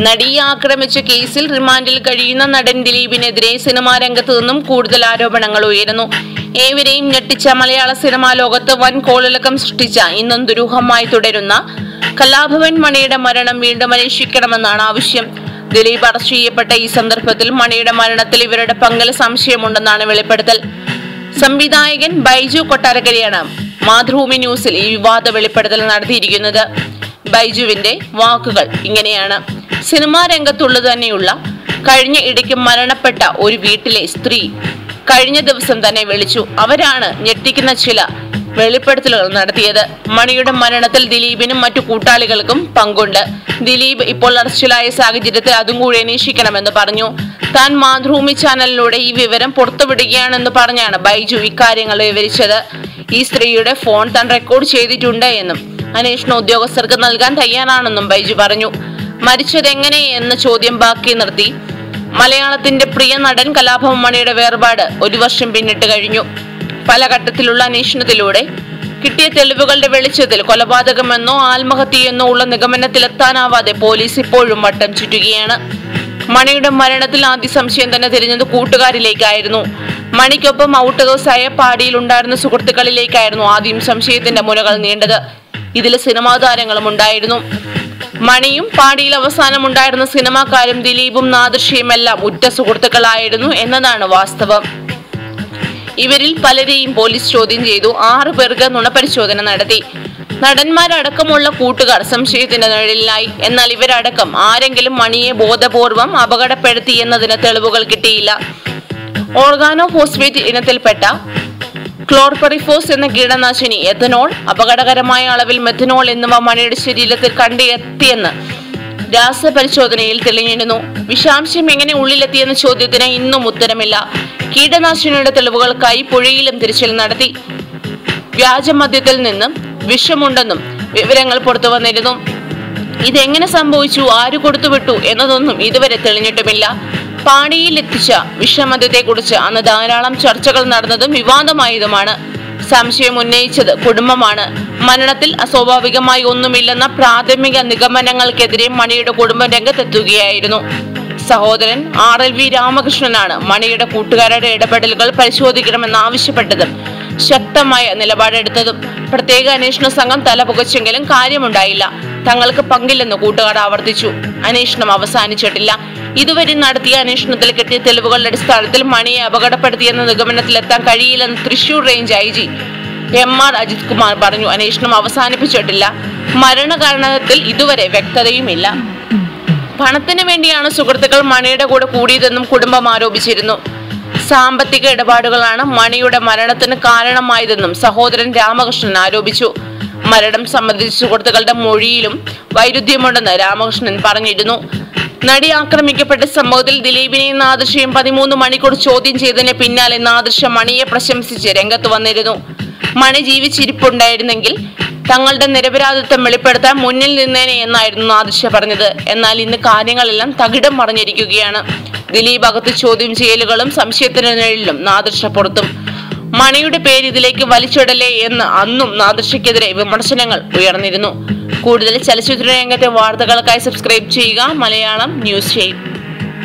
നടിയെ ആക്രമിച്ച കേസിൽ റിമാൻഡിൽ കഴിയുന്ന നടൻ ദിലീപിനെതിരെ സിനിമാ രംഗത്ത് നിന്നും കൂടുതൽ ആരോപണങ്ങൾ ഉയരുന്നു. ഏവരെയും ഞെട്ടിച്ച മലയാള സിനിമാ ലോകത്ത് വൻ കോളിളക്കം സൃഷ്ടിച്ച ഇന്നും ദുരൂഹമായി തുടരുന്ന കലാഭവൻ മണിയുടെ മരണം വീണ്ടും അന്വേഷിക്കണമെന്നാണ് ആവശ്യം. ദിലീപ് അറസ്റ്റ് ചെയ്യപ്പെട്ട ഈ സന്ദർഭത്തിൽ മണിയുടെ മരണത്തിൽ ഇവരുടെ പങ്കൽ സംശയമുണ്ടെന്നാണ് വെളിപ്പെടുത്തൽ. സംവിധായകൻ ബൈജു കൊട്ടാരക്കരയാണ് മാതൃഭൂമി ന്യൂസിൽ ഈ വിവാദ വെളിപ്പെടുത്തൽ നടത്തിയിരിക്കുന്നത്. ബൈജുവിന്റെ വാക്കുകൾ ഇങ്ങനെയാണ്. സിനിമാ രംഗത്തുള്ളത് തന്നെയുള്ള കഴിഞ്ഞ ഇടയ്ക്ക് മരണപ്പെട്ട ഒരു വീട്ടിലെ സ്ത്രീ കഴിഞ്ഞ ദിവസം തന്നെ വിളിച്ചു. അവരാണ് ഞെട്ടിക്കുന്ന ചില വെളിപ്പെടുത്തലുകൾ നടത്തിയത്. മണിയുടെ മരണത്തിൽ ദിലീപിനും മറ്റു കൂട്ടാളികൾക്കും പങ്കുണ്ട്. ദിലീപ് ഇപ്പോൾ അറസ്റ്റിലായ സാഹചര്യത്തിൽ അതും കൂടി അന്വേഷിക്കണമെന്ന് പറഞ്ഞു. താൻ മാതൃഭൂമി ചാനലിലൂടെ ഈ വിവരം പുറത്തുവിടുകയാണെന്ന് പറഞ്ഞാണ് ബൈജു ഇക്കാര്യങ്ങൾ വിവരിച്ചത്. ഈ സ്ത്രീയുടെ ഫോൺ താൻ റെക്കോർഡ് ചെയ്തിട്ടുണ്ട് എന്നും അന്വേഷണ ഉദ്യോഗസ്ഥർക്ക് നൽകാൻ തയ്യാറാണെന്നും ബൈജു പറഞ്ഞു. മരിച്ചത് എങ്ങനെ എന്ന ചോദ്യം ബാക്കി നിർത്തി. മലയാളത്തിന്റെ പ്രിയ നടൻ കലാഭവൻ മണിയുടെ വേർപാട് ഒരു വർഷം പിന്നിട്ട് കഴിഞ്ഞു. പല ഘട്ടത്തിലുള്ള അന്വേഷണത്തിലൂടെ കിട്ടിയ തെളിവുകളുടെ വെളിച്ചത്തിൽ കൊലപാതകമെന്നോ ആത്മഹത്യയെന്നോ ഉള്ള നിഗമനത്തിലെത്താനാവാതെ പോലീസ് ഇപ്പോഴും വട്ടം ചുറ്റുകയാണ്. മണിയുടെ മരണത്തിൽ ആദ്യ സംശയം തന്നെ തിരിഞ്ഞത് കൂട്ടുകാരിലേക്കായിരുന്നു. മണിക്കൊപ്പം ഔട്ട് ഹൗസായ പാടിയിൽ ഉണ്ടായിരുന്ന സുഹൃത്തുക്കളിലേക്കായിരുന്നു ആദ്യം സംശയത്തിന്റെ മുനകൾ നീണ്ടത്. ഇതിൽ സിനിമാ താരങ്ങളും ഉണ്ടായിരുന്നു. മണിയും പാടിയിൽ അവസാനം ഉണ്ടായിരുന്ന സിനിമാക്കാരും ദിലീപും നാദൃശ്യയും എല്ലാം ഉറ്റ സുഹൃത്തുക്കളായിരുന്നു എന്നതാണ് വാസ്തവം. ഇവരിൽ പലരെയും പോലീസ് ചോദ്യം ചെയ്തു. ആറു പേർക്ക് നുണപരിശോധന നടത്തി. നടന്മാരടക്കമുള്ള കൂട്ടുകാർ സംശയത്തിന്റെ നിഴലിലായി എന്നാൽ ഇവരടക്കം ആരെങ്കിലും മണിയെ ബോധപൂർവം അപകടപ്പെടുത്തി എന്നതിന് തെളിവുകൾ കിട്ടിയില്ല. ഓർഗാനോ ഫോസ്ഫേറ്റ് ഇനത്തിൽപ്പെട്ട ക്ലോർപെറിഫോസ് എന്ന കീടനാശിനി എഥനോൾ അപകടകരമായ അളവിൽ മെഥനോൾ എന്നിവ മണിയുടെ ശരീരത്തിൽ കണ്ടെത്തിയെന്ന് രാസപരിശോധനയിൽ തെളിഞ്ഞിരുന്നു. വിഷാംശം എങ്ങനെ ഉള്ളിലെത്തിയെന്ന ചോദ്യത്തിന് ഇന്നും ഉത്തരമില്ല. കീടനാശിനിയുടെ തെളിവുകൾക്കായി പുഴയിലും തിരച്ചിൽ നടത്തി. വ്യാജമദ്യത്തിൽ നിന്നും വിഷമുണ്ടെന്നും വിവരങ്ങൾ പുറത്തു വന്നിരുന്നു. ഇതെങ്ങനെ സംഭവിച്ചു? ആര് കൊടുത്തുവിട്ടു? എന്നതൊന്നും ഇതുവരെ തെളിഞ്ഞിട്ടുമില്ല. പാണിയിൽ എത്തിച്ച കുറിച്ച് അന്ന് ധാരാളം ചർച്ചകൾ നടന്നതും വിവാദമായതുമാണ്. സംശയം ഉന്നയിച്ചത് കുടുംബമാണ്. മരണത്തിൽ അസ്വാഭാവികമായി ഒന്നുമില്ലെന്ന പ്രാഥമിക നിഗമനങ്ങൾക്കെതിരെ മണിയുടെ കുടുംബം രംഗത്തെത്തുകയായിരുന്നു. സഹോദരൻ ആർ. എൽ. വി. രാമകൃഷ്ണനാണ് മണിയുടെ കൂട്ടുകാരുടെ ഇടപെടലുകൾ പരിശോധിക്കണമെന്ന് ആവശ്യപ്പെട്ടതും ശക്തമായ നിലപാടെടുത്തതും. പ്രത്യേക അന്വേഷണ സംഘം തല പുകച്ചെങ്കിലും കാര്യമുണ്ടായില്ല. തങ്ങൾക്ക് പങ്കില്ലെന്ന് കൂട്ടുകാർ ആവർത്തിച്ചു. അന്വേഷണം അവസാനിച്ചിട്ടില്ല. ഇതുവരെ നടത്തിയ അന്വേഷണത്തിൽ കിട്ടിയ തെളിവുകളുടെ അടിസ്ഥാനത്തിൽ മണിയെ അപകടപ്പെടുത്തിയെന്ന നിഗമനത്തിലെത്താൻ കഴിയില്ലെന്ന് Thrissur range I G M R Ajith Kumar പറഞ്ഞു. അന്വേഷണം അവസാനിപ്പിച്ചിട്ടില്ല. മരണകാരണത്തിൽ ഇതുവരെ വ്യക്തതയുമില്ല. പണത്തിന് വേണ്ടിയാണ് സുഹൃത്തുക്കൾ മണിയുടെ കൂടെ കൂടിയതെന്നും കുടുംബം ആരോപിച്ചിരുന്നു. സാമ്പത്തിക ഇടപാടുകളാണ് മണിയുടെ മരണത്തിന് കാരണമായതെന്നും സഹോദരൻ രാമകൃഷ്ണൻ ആരോപിച്ചു. മരണം സംബന്ധിച്ച് സുഹൃത്തുക്കളുടെ മൊഴിയിലും വൈരുദ്ധ്യമുണ്ടെന്ന് രാമകൃഷ്ണൻ പറഞ്ഞിരുന്നു. നടി ആക്രമിക്കപ്പെട്ട സംഭവത്തിൽ ദിലീപിനെയും നാദൃശയും പതിമൂന്ന് മണിക്കൂർ ചോദ്യം ചെയ്തതിന് പിന്നാലെ നാദൃശ മണിയെ പ്രശംസിച്ച് രംഗത്ത് വന്നിരുന്നു. മണി ജീവിച്ചിരിപ്പുണ്ടായിരുന്നെങ്കിൽ തങ്ങളുടെ നിരപരാധിത്വം വെളിപ്പെടുത്താൻ മുന്നിൽ നിന്നേനെ എന്നായിരുന്നു നാദിഷ പറഞ്ഞത്. എന്നാൽ ഇന്ന് കാര്യങ്ങളെല്ലാം തകിടം മറിഞ്ഞിരിക്കുകയാണ്. ദിലീപ് അകത്ത് ചോദ്യം ചെയ്യലുകളും സംശയത്തിനും നിഴലിലും പുറത്തും. മണിയുടെ പേര് ഇതിലേക്ക് വലിച്ചിടലേ എന്ന് അന്നും നാദിഷയ്ക്കെതിരെ വിമർശനങ്ങൾ ഉയർന്നിരുന്നു. കൂടുതൽ ചലച്ചിത്ര രംഗത്തെ വാർത്തകൾക്കായി സബ്സ്ക്രൈബ് ചെയ്യുക. മലയാളം ന്യൂസ് ചെയ്യും.